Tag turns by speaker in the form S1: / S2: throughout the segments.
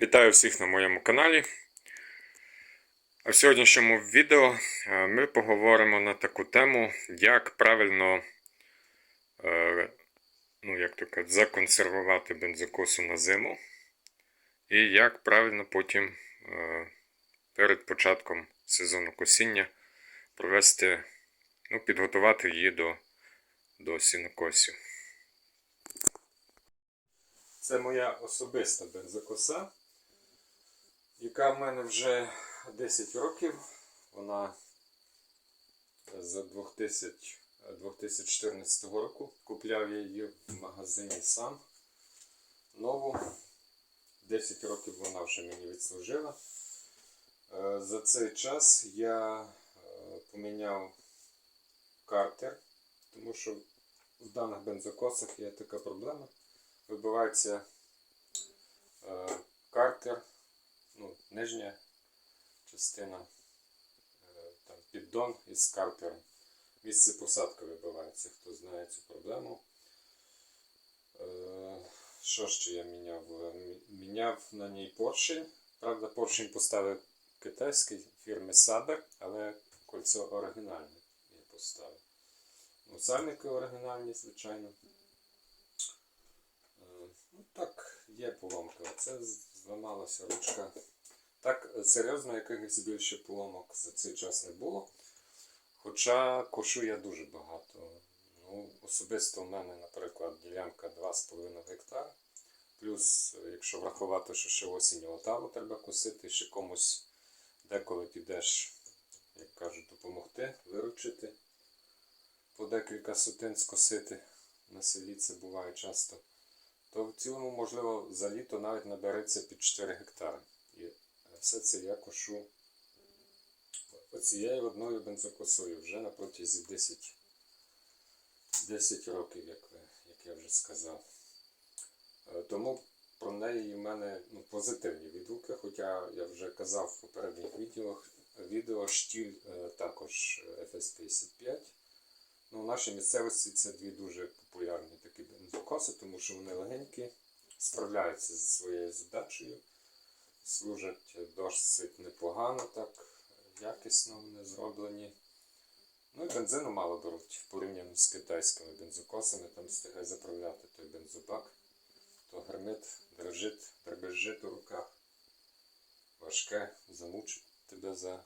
S1: Вітаю всіх на моєму каналі. А в сьогоднішньому відео е, ми поговоримо на таку тему, як правильно е, ну, як то кажуть, законсервувати бензокосу на зиму, і як правильно потім е, перед початком сезону косіння провести, ну, підготувати її до, до сінокосів. Це моя особиста бензокоса, яка в мене вже 10 років. Вона за 2000, 2014 року купляв її в магазині сам. Нову. 10 років вона вже мені відслужила. Е, За цей час я е, поміняв картер, тому що в даних бензокосах є така проблема вибивається е, картер, ну, нижня частина, е, там, піддон із картером. Місце посадки вибивається, хто знає цю проблему. Е, що ще я міняв? Е, Міняв на ній поршень. Правда, поршень поставив китайський фірми Saber, але кольцо оригінальне я поставив. Ну, сальники оригінальні, звичайно. Ну так, є поломка. Це зламалася ручка. Так, е, серйозно, якихось більше поломок за цей час не було. Хоча кошу я дуже багато. Ну, особисто в мене, наприклад, ділянка 2,5 гектара. Плюс, е, якщо врахувати, що ще осінь отаву треба косити, ще комусь деколи підеш, як кажуть, допомогти, виручити, по декілька сотин скосити на селі, це буває часто то в цілому, можливо, за літо навіть набереться під 4 гектари. І все це я кошу оцією одною бензокосою вже на протязі 10, 10 років, як, як я вже сказав. Е, Тому про неї в мене ну, позитивні відгуки, хоча я вже казав в попередніх відео, відео штіль е, також FS55. Ну, в нашій місцевості це дві дуже популярні такі бензокоси, тому що вони легенькі, справляються зі своєю задачею, служать досить непогано, так якісно вони зроблені. Ну і бензину мало беруть порівняно з китайськими бензокосами, там встигає заправляти той бензобак, то гермит дрожить, дребезжить у руках. Важке, замучить тебе за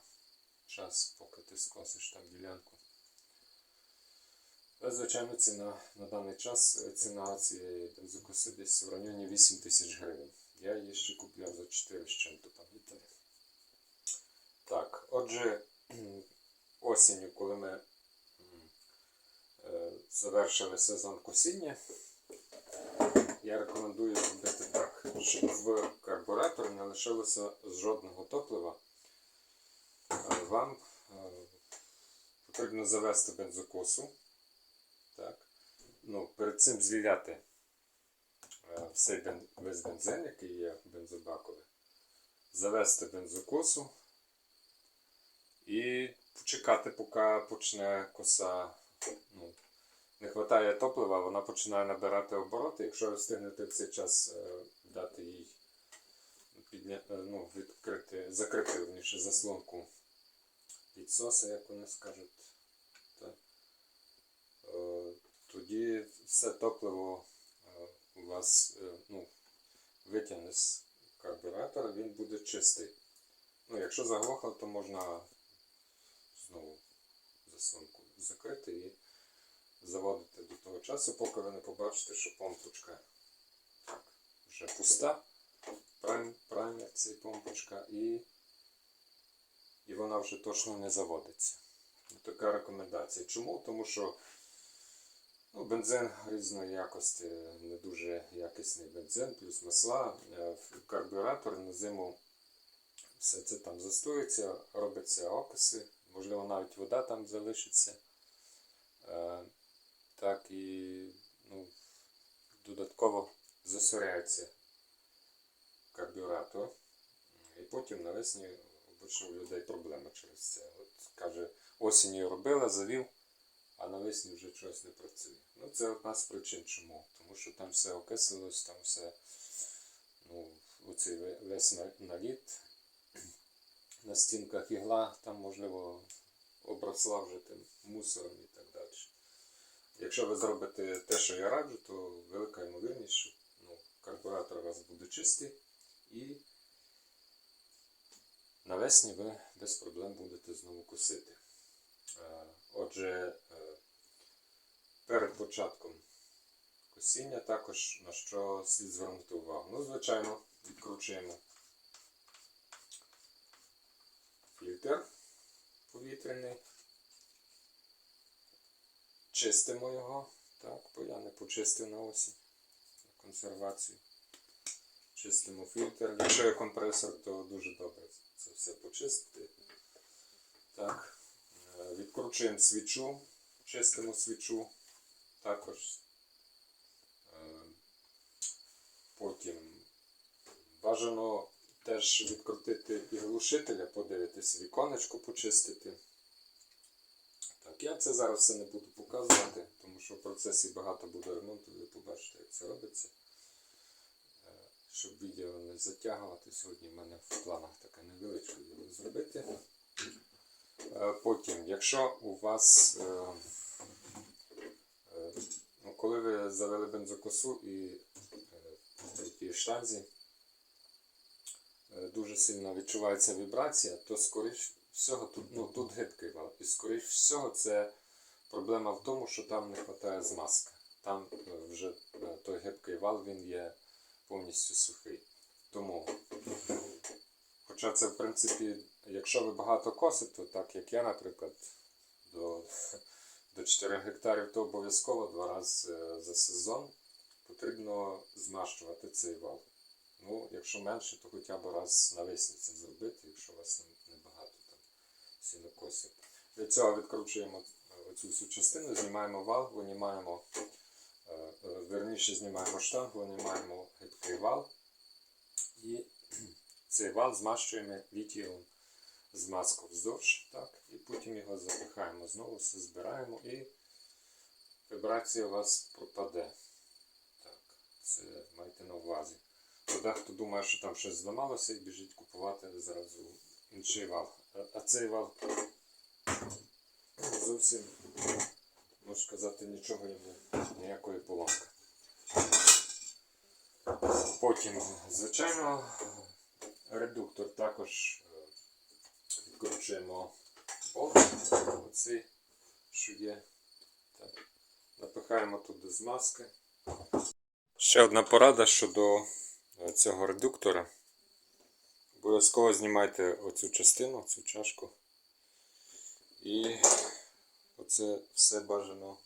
S1: час, поки ти скосиш там ділянку. Але, звичайно, ціна на даний час е, ціна цієї бензокоси десь в районі 8 тисяч гривень. Я її ще купляв за 4 з чим-то пам'ятаю. Так, отже, осінню, коли ми е, завершили сезон косіння, я рекомендую зробити так, щоб в карбураторі не лишилося жодного топлива. Е, Вам е, потрібно завести бензокосу. Ну, перед цим звіляти е, весь бензин, який є в бензобакові, завести бензокосу і почекати, поки почне коса. Ну, не вистачає топлива, вона починає набирати обороти. Якщо ви встигнете в цей час е, дати їй підня... е, ну, відкрити, закрити верніше, заслонку підсоса, як вони скажуть. Так? Е, тоді все топливо е, у вас е, ну, витягне з карбюратора, він буде чистий. Ну, якщо заглохло, то можна знову заслонку закрити і заводити до того часу, поки ви не побачите, що помпочка так, вже пуста. Прайм, праймер цей помпочка і, і вона вже точно не заводиться. Така рекомендація. Чому? Тому що Ну, бензин різної якості, не дуже якісний бензин, плюс масла. Е, карбюратор на зиму все це там застоюється, робиться окиси, можливо, навіть вода там залишиться. Е, Так і ну, додатково засоряється карбюратор. І потім навесні обично у людей проблема через це. От каже, осінню робила, завів а навесні вже щось не працює. Ну, це одна з причин чому. Тому що там все окислилось, там все ну, оцей весь наліт на стінках ігла, там можливо обросла вже тим мусором і так далі. Якщо ви зробите те, що я раджу, то велика ймовірність, що ну, карбуратор у вас буде чистий і навесні ви без проблем будете знову косити. Е, Отже, е, перед початком косіння також на що слід звернути увагу. Ну, звичайно, відкручуємо фільтр повітряний. Чистимо його, так, бо я не почистив на осінь на консервацію. Чистимо фільтр. Якщо є компресор, то дуже добре це все почистити. Так. Відкручуємо свічу, чистимо свічу також. Е, Потім бажано теж відкрутити і глушителя, подивитися, віконечко почистити. Так, я це зараз все не буду показувати, тому що в процесі багато буде ремонту, ви побачите, як це робиться. Е, Щоб відео не затягувати, сьогодні в мене в планах таке невеличке відео зробити. Е, Потім, якщо у вас, е, е, ну, коли ви завели бензокосу і тій штанзі дуже сильно відчувається вібрація, то скоріш всього тут, ну, тут гибкий вал. І скоріш всього це проблема в тому, що там не вистачає змазки. Там вже той гибкий вал він є повністю сухий. Тому Хоча це, в принципі, якщо ви багато косите, так як я, наприклад, до, до 4 гектарів, то обов'язково два рази е, за сезон потрібно змащувати цей вал. Ну, якщо менше, то хоча б раз навесні це зробити, якщо у вас не- небагато там сінокосів. Для цього відкручуємо е, оцю всю частину, знімаємо вал, винімаємо, е, верніше знімаємо штангу, винімаємо гибкий вал і цей вал змащуємо літієвим змазку вздовж, так, і потім його запихаємо знову, все збираємо і вібрація у вас пропаде. Так, це майте на увазі. Дехто думає, що там щось зламалося і біжить купувати зразу інший вал. А цей вал зовсім, можна сказати, нічого йому, ніякої поломки. Потім, звичайно, редуктор також е, відкручуємо оцей, що є. Так. Напихаємо туди змазки. Ще одна порада щодо е, цього редуктора. Обов'язково знімайте оцю частину, цю чашку. І оце все бажано.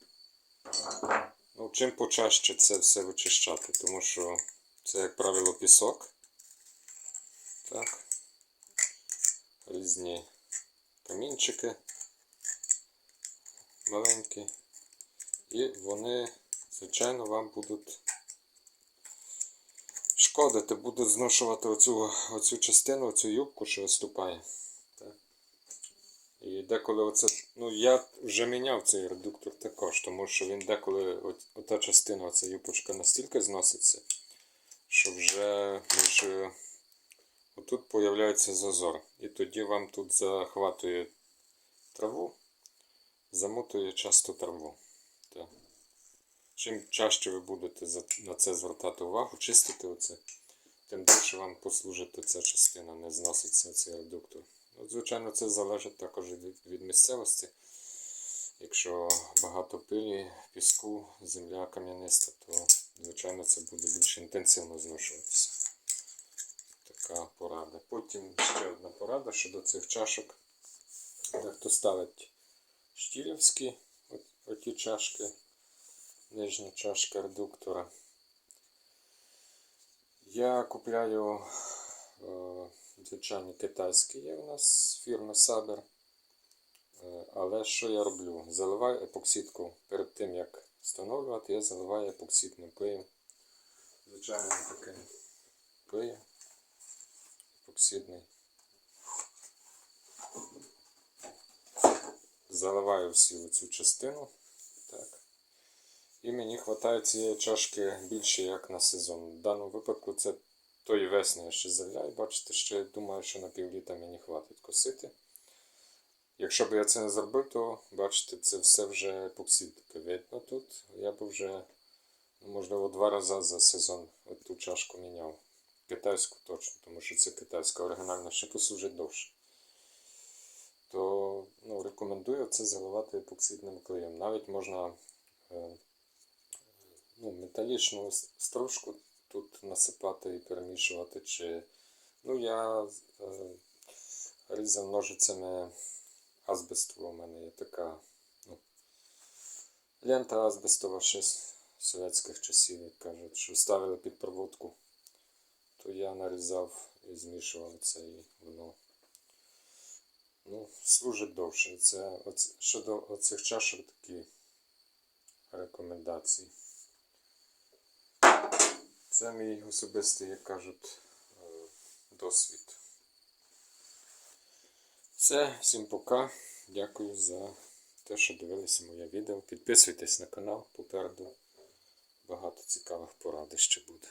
S1: Ну, чим почаще це все вичищати, тому що це, як правило, пісок. Так. Різні камінчики маленькі. І вони, звичайно, вам будуть шкодити, будуть зношувати оцю, оцю частину, оцю юбку, що виступає. І деколи оце. Ну, я вже міняв цей редуктор також, тому що він деколи от, ота частина, оця юбочка настільки зноситься, що вже між Отут появляється зазор. І тоді вам тут захватує траву, замотує часто траву. Так. Чим чаще ви будете на це звертати увагу, чистити оце, тим більше вам послужить ця частина, не зноситься цей редуктор. Ну, звичайно, це залежить також від місцевості. Якщо багато пилі, піску, земля кам'яниста, то звичайно це буде більш інтенсивно зношуватися така порада. Потім ще одна порада щодо цих чашок. Дехто ставить штілівські оті чашки, нижня чашка редуктора. Я купляю е, звичайні китайські є у нас фірма Saber. Е, Але що я роблю? Заливаю епоксидку перед тим, як встановлювати, я заливаю епоксидним клеєм. Звичайно, таким клеєм епоксидний. Заливаю всю цю частину. Так. І мені вистачає цієї чашки більше як на сезон. В даному випадку це тої весни я ще заляю, бачите, ще думаю, що на півліта мені хватить косити. Якщо б я це не зробив, то бачите, це все вже епоксидка видно тут. Я б вже, ну, можливо, два рази за сезон ту чашку міняв. Китайську точно, тому що це китайська оригінальна ще послужить довше. То ну, рекомендую це заливати епоксидним клеєм. Навіть можна е, ну, металічну стружку тут насипати і перемішувати. Чи... Ну, я е, різав ножицями азбестову. У мене є така ну, лента азбестова ще з совєтських часів, як кажуть, що ставили під проводку. Я нарізав і змішував це і воно ну, служить довше. Це оц, щодо оцих чашок такі рекомендації. Це мій особистий, як кажуть, е, досвід. Все, всім пока. Дякую за те, що дивилися моє відео. Підписуйтесь на канал попереду. Багато цікавих порад ще буде.